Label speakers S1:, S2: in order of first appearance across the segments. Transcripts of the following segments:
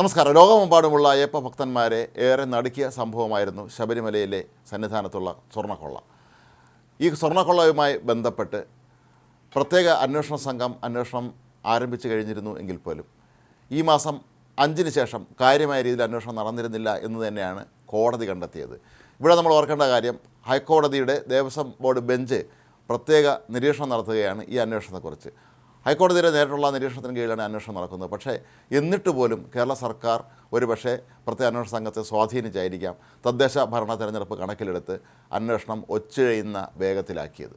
S1: നമസ്കാരം. ലോകമെമ്പാടുമുള്ള അയ്യപ്പ ഭക്തന്മാരെ ഏറെ നടുക്കിയ സംഭവമായിരുന്നു ശബരിമലയിലെ സന്നിധാനത്തുള്ള സ്വർണക്കൊള്ള. ഈ സ്വർണക്കൊള്ളയുമായി ബന്ധപ്പെട്ട് പ്രത്യേക അന്വേഷണ സംഘം അന്വേഷണം ആരംഭിച്ചു കഴിഞ്ഞിരുന്നു എങ്കിൽ പോലും ഈ മാസം അഞ്ചിന് ശേഷം കാര്യമായ രീതിയിൽ അന്വേഷണം നടന്നിരുന്നില്ല എന്ന് തന്നെയാണ് കോടതി കണ്ടെത്തിയത്. ഇവിടെ നമ്മൾ ഓർക്കേണ്ട കാര്യം ഹൈക്കോടതിയുടെ ദേവസ്വം ബോർഡ് ബെഞ്ച് പ്രത്യേക നിരീക്ഷണം നടത്തുകയാണ് ഈ അന്വേഷണത്തെക്കുറിച്ച്. ഹൈക്കോടതിയുടെ നേരിട്ടുള്ള നിരീക്ഷണത്തിന് കീഴിലാണ് അന്വേഷണം നടക്കുന്നത്. പക്ഷേ എന്നിട്ട് പോലും കേരള സർക്കാർ ഒരു പക്ഷേ പ്രത്യേക അന്വേഷണ സംഘത്തെ സ്വാധീനിച്ചായിരിക്കാം തദ്ദേശ ഭരണ തെരഞ്ഞെടുപ്പ് കണക്കിലെടുത്ത് അന്വേഷണം ഒച്ചുകഴിയുന്ന വേഗത്തിലാക്കിയത്.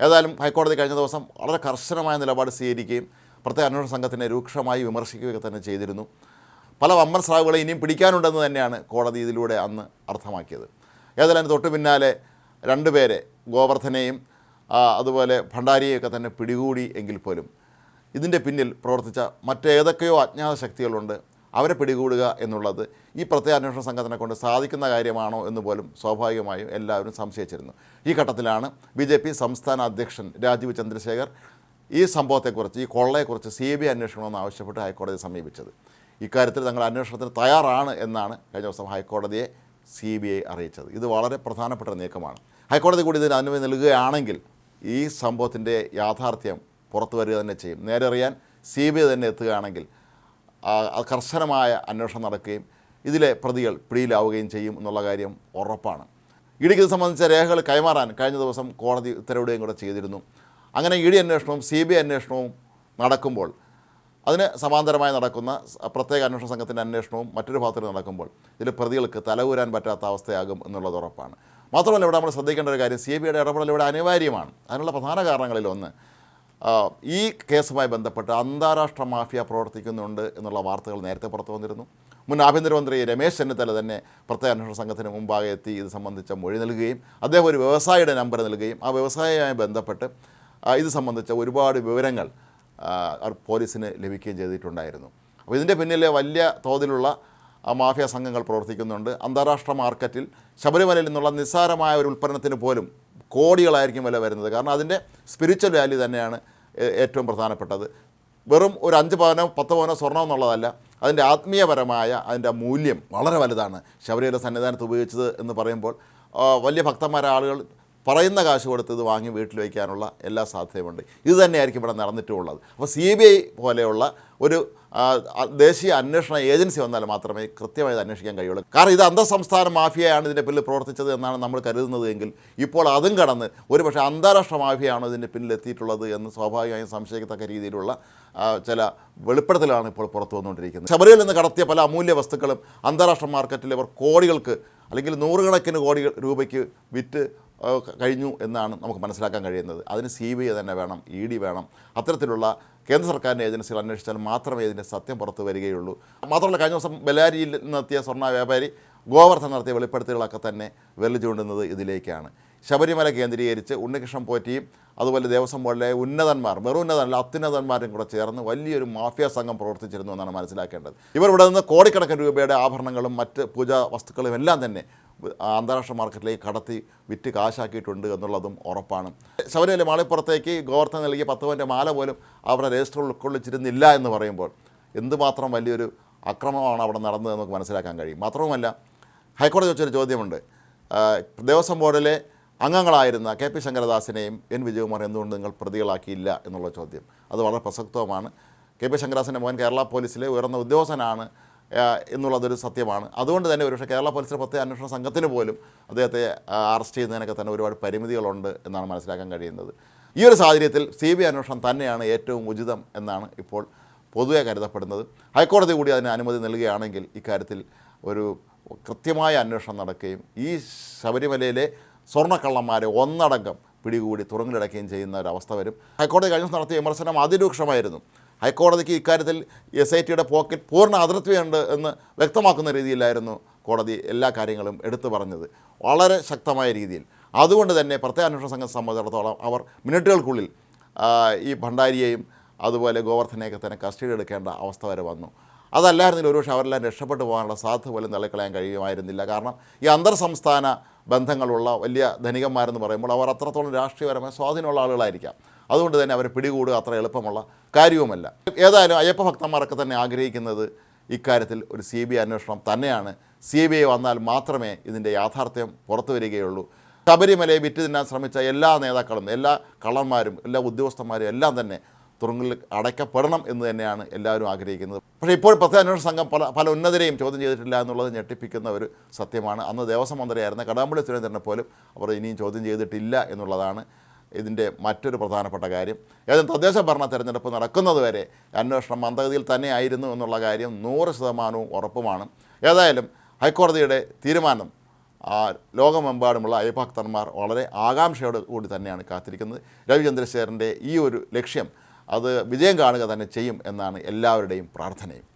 S1: ഏതായാലും ഹൈക്കോടതി കഴിഞ്ഞ ദിവസം വളരെ കർശനമായ നിലപാട് സ്വീകരിക്കുകയും പ്രത്യേക അന്വേഷണ സംഘത്തിനെ രൂക്ഷമായി വിമർശിക്കുകയൊക്കെ തന്നെ ചെയ്തിരുന്നു. പല വമ്പൻ സ്രാവുകളെ ഇനിയും പിടിക്കാനുണ്ടെന്ന് തന്നെയാണ് കോടതി ഇതിലൂടെ അന്ന് അർത്ഥമാക്കിയത്. ഏതായാലും തൊട്ടു പിന്നാലെ രണ്ടുപേരെ ഗോവർദ്ധനെയും അതുപോലെ ഭണ്ഡാരിയെയൊക്കെ തന്നെ പിടികൂടി എങ്കിൽ പോലും ഇതിന്റെ പിന്നിൽ പ്രവർത്തിച്ച മറ്റേതൊക്കെയോ അജ്ഞാത ശക്തികളുണ്ട്. അവരെ പിടികൂടുക എന്നുള്ളത് ഈ പ്രത്യേക അന്വേഷണ സംഘത്തിനെ കൊണ്ട് സാധിക്കുന്ന കാര്യമാണോ എന്ന് പോലും സ്വാഭാവികമായും എല്ലാവരും സംശയിച്ചിരുന്നു. ഈ ഘട്ടത്തിലാണ് ബി ജെ പി സംസ്ഥാന അധ്യക്ഷൻ രാജീവ് ചന്ദ്രശേഖർ ഈ സംഭവത്തെക്കുറിച്ച് ഈ കൊള്ളയെക്കുറിച്ച് സി ബി ഐ ആവശ്യപ്പെട്ട് ഹൈക്കോടതിയെ സമീപിച്ചത്. ഇക്കാര്യത്തിൽ തങ്ങൾ അന്വേഷണത്തിന് തയ്യാറാണ് എന്നാണ് കഴിഞ്ഞ ദിവസം ഹൈക്കോടതിയെ സി ബി ഐ അറിയിച്ചത്. ഇത് വളരെ പ്രധാനപ്പെട്ട നീക്കമാണ്. ഹൈക്കോടതി കൂടി ഇതിന് അനുമതി നൽകുകയാണെങ്കിൽ ഈ സംഭവത്തിന്റെ യാഥാർത്ഥ്യം പുറത്തു വരിക തന്നെ ചെയ്യും. നേരെ അറിയാൻ സി ബി ഐ തന്നെ എത്തുകയാണെങ്കിൽ കർശനമായ അന്വേഷണം നടക്കുകയും ഇതിലെ പ്രതികൾ പിടിയിലാവുകയും ചെയ്യും എന്നുള്ള കാര്യം ഉറപ്പാണ്. ഇടിക്ക് ഇത് സംബന്ധിച്ച രേഖകൾ കൈമാറാൻ കഴിഞ്ഞ ദിവസം കോടതി ഉത്തരവിടുകയും കൂടെ ചെയ്തിരുന്നു. അങ്ങനെ ഇ ഡി അന്വേഷണവും സി ബി ഐ അന്വേഷണവും നടക്കുമ്പോൾ അതിന് സമാന്തരമായി നടക്കുന്ന പ്രത്യേക അന്വേഷണ സംഘത്തിന്റെ അന്വേഷണവും മറ്റൊരു ഭാഗത്തിൽ നടക്കുമ്പോൾ ഇതിൽ പ്രതികൾക്ക് തലകൂരാൻ പറ്റാത്ത അവസ്ഥയാകും എന്നുള്ളത് ഉറപ്പാണ്. മാത്രമല്ല ഇവിടെ നമ്മൾ ശ്രദ്ധിക്കേണ്ട ഒരു കാര്യം സി ബി ഐയുടെ ഇടപെടൽ ഇവിടെ അനിവാര്യമാണ്. അതിനുള്ള പ്രധാന കാരണങ്ങളിലൊന്ന് ഈ കേസുമായി ബന്ധപ്പെട്ട് അന്താരാഷ്ട്ര മാഫിയ പ്രവർത്തിക്കുന്നുണ്ട് എന്നുള്ള വാർത്തകൾ നേരത്തെ പുറത്തു വന്നിരുന്നു. മുൻ ആഭ്യന്തരമന്ത്രി രമേശ് ചെന്നിത്തല തന്നെ പ്രത്യേക അന്വേഷണ സംഘത്തിന് മുമ്പാകെ എത്തി ഇത് സംബന്ധിച്ച മൊഴി നൽകുകയും അദ്ദേഹം ഒരു വ്യവസായിയുടെ നമ്പർ നൽകുകയും ആ വ്യവസായവുമായി ബന്ധപ്പെട്ട് ഇത് സംബന്ധിച്ച ഒരുപാട് വിവരങ്ങൾ പോലീസിന് ലഭിക്കുകയും ചെയ്തിട്ടുണ്ടായിരുന്നു. അപ്പോൾ ഇതിന്റെ പിന്നിലെ വലിയ തോതിലുള്ള മാഫിയ സംഘങ്ങൾ പ്രവർത്തിക്കുന്നുണ്ട്. അന്താരാഷ്ട്ര മാർക്കറ്റിൽ ശബരിമലയിൽ നിന്നുള്ള നിസ്സാരമായ ഒരു ഉൽപ്പന്നത്തിന് പോലും കോടികളായിരിക്കും വില വരുന്നത്. കാരണം അതിന്റെ സ്പിരിച്വൽ വാല്യൂ തന്നെയാണ് ഏറ്റവും പ്രധാനപ്പെട്ടത്. വെറും ഒരു അഞ്ച് പവനോ പത്ത് പവനോ സ്വർണം എന്നുള്ളതല്ല അതിന്റെ ആത്മീയപരമായ അതിന്റെ മൂല്യം വളരെ വലുതാണ്. ശബരിമല സന്നിധാനത്ത് ഉപയോഗിച്ചത് എന്ന് പറയുമ്പോൾ വലിയ ഭക്തന്മാരായ ആളുകൾ പറയുന്ന കാശ് കൊടുത്ത് ഇത് വാങ്ങി വീട്ടിൽ വയ്ക്കാനുള്ള എല്ലാ സാധ്യതയുമുണ്ട്. ഇത് തന്നെയായിരിക്കും ഇവിടെ നടന്നിട്ടുള്ളത്. അപ്പോൾ സി ബി ഐ പോലെയുള്ള ഒരു ദേശീയ അന്വേഷണ ഏജൻസി വന്നാൽ മാത്രമേ കൃത്യമായി അന്വേഷിക്കാൻ കഴിയുള്ളൂ. കാരണം ഇത് അന്തർസംസ്ഥാന മാഫിയയാണ് ഇതിന്റെ പിന്നിൽ പ്രവർത്തിച്ചത് എന്നാണ് നമ്മൾ കരുതുന്നത് എങ്കിൽ ഇപ്പോൾ അതും കടന്ന് ഒരുപക്ഷെ അന്താരാഷ്ട്ര മാഫിയയാണ് ഇതിന്റെ പിന്നിൽ എത്തിയിട്ടുള്ളത് എന്ന് സ്വാഭാവികമായും സംശയിക്കത്തക്ക രീതിയിലുള്ള ചില വെളിപ്പെടുത്തലാണ് ഇപ്പോൾ പുറത്തു വന്നുകൊണ്ടിരിക്കുന്നത്. ശബരിയിൽ നിന്ന് കടത്തിയ പല അമൂല്യ വസ്തുക്കളും അന്താരാഷ്ട്ര മാർക്കറ്റിൽ ഇവർ കോടികൾക്ക് അല്ലെങ്കിൽ നൂറുകണക്കിന് കോടി രൂപയ്ക്ക് വിറ്റ് കഴിഞ്ഞു എന്നാണ് നമുക്ക് മനസ്സിലാക്കാൻ കഴിയുന്നത്. അതിന് സി ബി ഐ തന്നെ വേണം ഇ ഡി വേണം. അത്തരത്തിലുള്ള കേന്ദ്ര സർക്കാരിന്റെ ഏജൻസികൾ അന്വേഷിച്ചാൽ മാത്രമേ ഇതിന്റെ സത്യം പുറത്തു വരികയുള്ളൂ. മാത്രമല്ല കഴിഞ്ഞ ദിവസം ബെലാരിയിൽ നിന്നെത്തിയ സ്വർണ വ്യാപാരി ഗോവർദ്ധൻ നടത്തിയ വെളിപ്പെടുത്തലുകളൊക്കെ തന്നെ വെല്ലു ചൂണ്ടുന്നത് ഇതിലേക്കാണ്. ശബരിമല കേന്ദ്രീകരിച്ച് ഉണ്ണികൃഷ്ണൻ പോറ്റിയും അതുപോലെ ദേവസ്വം ബോർഡിലെ ഉന്നതന്മാർ വെറും ഉന്നതനല്ല അത്യുന്നതന്മാരും കൂടെ ചേർന്ന് വലിയൊരു മാഫിയ സംഘം പ്രവർത്തിച്ചിരുന്നു എന്നാണ് മനസ്സിലാക്കേണ്ടത്. ഇവർ ഇവിടെ നിന്ന് കോടിക്കണക്കിന് രൂപയുടെ ആഭരണങ്ങളും മറ്റ് പൂജാ വസ്തുക്കളും എല്ലാം തന്നെ അന്താരാഷ്ട്ര മാർക്കറ്റിലേക്ക് കടത്തി വിറ്റ് കാശാക്കിയിട്ടുണ്ട് എന്നുള്ളതും ഉറപ്പാണ്. ശബരിമല മാളിപ്പുറത്തേക്ക് ഗോവർദ്ധൻ നൽകിയ പത്ത് പവന്റെ മാല പോലും അവരുടെ രജിസ്റ്ററിൽ ഉൾക്കൊള്ളിച്ചിരുന്നില്ല എന്ന് പറയുമ്പോൾ എന്തുമാത്രം വലിയൊരു അക്രമമാണ് അവിടെ നടന്നത് നമുക്ക് മനസ്സിലാക്കാൻ കഴിയും. മാത്രവുമല്ല ഹൈക്കോടതി വെച്ചൊരു ചോദ്യമുണ്ട്. ദേവസ്വം ബോർഡിലെ അംഗങ്ങളായിരുന്ന കെ പി ശങ്കരദാസിനെയും എൻ വിജയകുമാർ എന്തുകൊണ്ട് നിങ്ങൾ പ്രതികളാക്കിയില്ല എന്നുള്ള ചോദ്യം. അത് വളരെ പ്രസക്തവുമാണ്. കെ പി ശങ്കരദാസിന്റെ മോൻ കേരള പോലീസിലെ ഉയർന്ന ഉദ്യോഗസ്ഥനാണ്. എന്നുള്ളതൊരു സത്യമാണ്. അതുകൊണ്ട് തന്നെ ഒരുപക്ഷെ കേരള പോലീസ് പ്രത്യേക അന്വേഷണ സംഘത്തിന് പോലും അദ്ദേഹത്തെ അറസ്റ്റ് ചെയ്യുന്നതിനൊക്കെ തന്നെ ഒരുപാട് പരിമിതികളുണ്ട് എന്നാണ് മനസ്സിലാക്കാൻ കഴിയുന്നത്. ഈ ഒരു സാഹചര്യത്തിൽ സി ബി അന്വേഷണം തന്നെയാണ് ഏറ്റവും ഉചിതം എന്നാണ് ഇപ്പോൾ പൊതുവെ കരുതപ്പെടുന്നത്. ഹൈക്കോടതി കൂടി അതിന് അനുമതി നൽകുകയാണെങ്കിൽ ഇക്കാര്യത്തിൽ ഒരു കൃത്യമായ അന്വേഷണം നടക്കുകയും ഈ ശബരിമലയിലെ സ്വർണക്കള്ളന്മാരെ ഒന്നടങ്കം പിടികൂടി തുറങ്കിലടക്കുകയും ചെയ്യുന്ന ഒരവസ്ഥ വരും. ഹൈക്കോടതി കഴിഞ്ഞ നടത്തിയ വിമർശനം അതിരൂക്ഷമായിരുന്നു. ഹൈക്കോടതിക്ക് ഇക്കാര്യത്തിൽ എസ് ഐ ടിയുടെ പോക്കറ്റ് പൂർണ അതിർത്തിയുണ്ട് എന്ന് വ്യക്തമാക്കുന്ന രീതിയിലായിരുന്നു കോടതി എല്ലാ കാര്യങ്ങളും എടുത്തു പറഞ്ഞത്. വളരെ ശക്തമായ രീതിയിൽ. അതുകൊണ്ട് തന്നെ പ്രത്യേക അന്വേഷണ സംഘം സംബന്ധിച്ചിടത്തോളം അവർ മിനിറ്റുകൾക്കുള്ളിൽ ഈ ഭണ്ഡാരിയെയും അതുപോലെ ഗോവർദ്ധനെയൊക്കെ തന്നെ കസ്റ്റഡി എടുക്കേണ്ട അവസ്ഥ വരെ വന്നു. അതല്ലായിരുന്നെങ്കിൽ ഒരുപക്ഷെ അവരെല്ലാം രക്ഷപ്പെട്ടു പോകാനുള്ള സാധ്യത പോലും തള്ളിക്കളയാൻ കഴിയുമായിരുന്നില്ല. കാരണം ഈ അന്തർ സംസ്ഥാന ബന്ധങ്ങളുള്ള വലിയ ധനികന്മാരെന്ന് പറയുമ്പോൾ അവർ അത്രത്തോളം രാഷ്ട്രീയപരമായ സ്വാധീനമുള്ള ആളുകളായിരിക്കാം. അതുകൊണ്ട് തന്നെ അവർ പിടികൂടുക അത്ര എളുപ്പമുള്ള കാര്യവുമല്ല. ഏതായാലും അയ്യപ്പ ഭക്തന്മാരൊക്കെ തന്നെ ആഗ്രഹിക്കുന്നത് ഇക്കാര്യത്തിൽ ഒരു സി ബി ഐ അന്വേഷണം തന്നെയാണ്. സി ബി ഐ വന്നാൽ മാത്രമേ ഇതിന്റെ യാഥാർത്ഥ്യം പുറത്തു വരികയുള്ളൂ. ശബരിമലയെ വിറ്റ് തിന്നാൻ ശ്രമിച്ച എല്ലാ നേതാക്കളും എല്ലാ കള്ളന്മാരും എല്ലാ ഉദ്യോഗസ്ഥന്മാരും എല്ലാം തന്നെ തുറങ്കിൽ അടയ്ക്കപ്പെടണം എന്ന് തന്നെയാണ് എല്ലാവരും ആഗ്രഹിക്കുന്നത്. പക്ഷേ ഇപ്പോൾ പ്രത്യേക അന്വേഷണ സംഘം പല പല ഉന്നതരെയും ചോദ്യം ചെയ്തിട്ടില്ല എന്നുള്ളത് ഞെട്ടിപ്പിക്കുന്ന ഒരു സത്യമാണ്. അന്ന് ദേവസ്വം മന്ത്രിയായിരുന്ന കടാമ്പള്ളി സുരേന്ദ്രനെ പോലും അവർ ഇനിയും ചോദ്യം ചെയ്തിട്ടില്ല എന്നുള്ളതാണ് ഇതിന്റെ മറ്റൊരു പ്രധാനപ്പെട്ട കാര്യം. ഏതായാലും തദ്ദേശ ഭരണ തെരഞ്ഞെടുപ്പ് നടക്കുന്നതുവരെ അന്വേഷണം മന്ദഗതിയിൽ തന്നെയായിരുന്നു എന്നുള്ള കാര്യം നൂറ് ശതമാനവും ഉറപ്പുമാണ്. ഏതായാലും ഹൈക്കോടതിയുടെ തീരുമാനം ലോകമെമ്പാടുമുള്ള അയഭക്തന്മാർ വളരെ ആകാംക്ഷയോട് കൂടി തന്നെയാണ് കാത്തിരിക്കുന്നത്. രവിചന്ദ്രശേഖരന്റെ ഈ ഒരു ലക്ഷ്യം അത് വിജയം കാണുക തന്നെ ചെയ്യും എന്നാണ് എല്ലാവരുടെയും പ്രാർത്ഥനയും.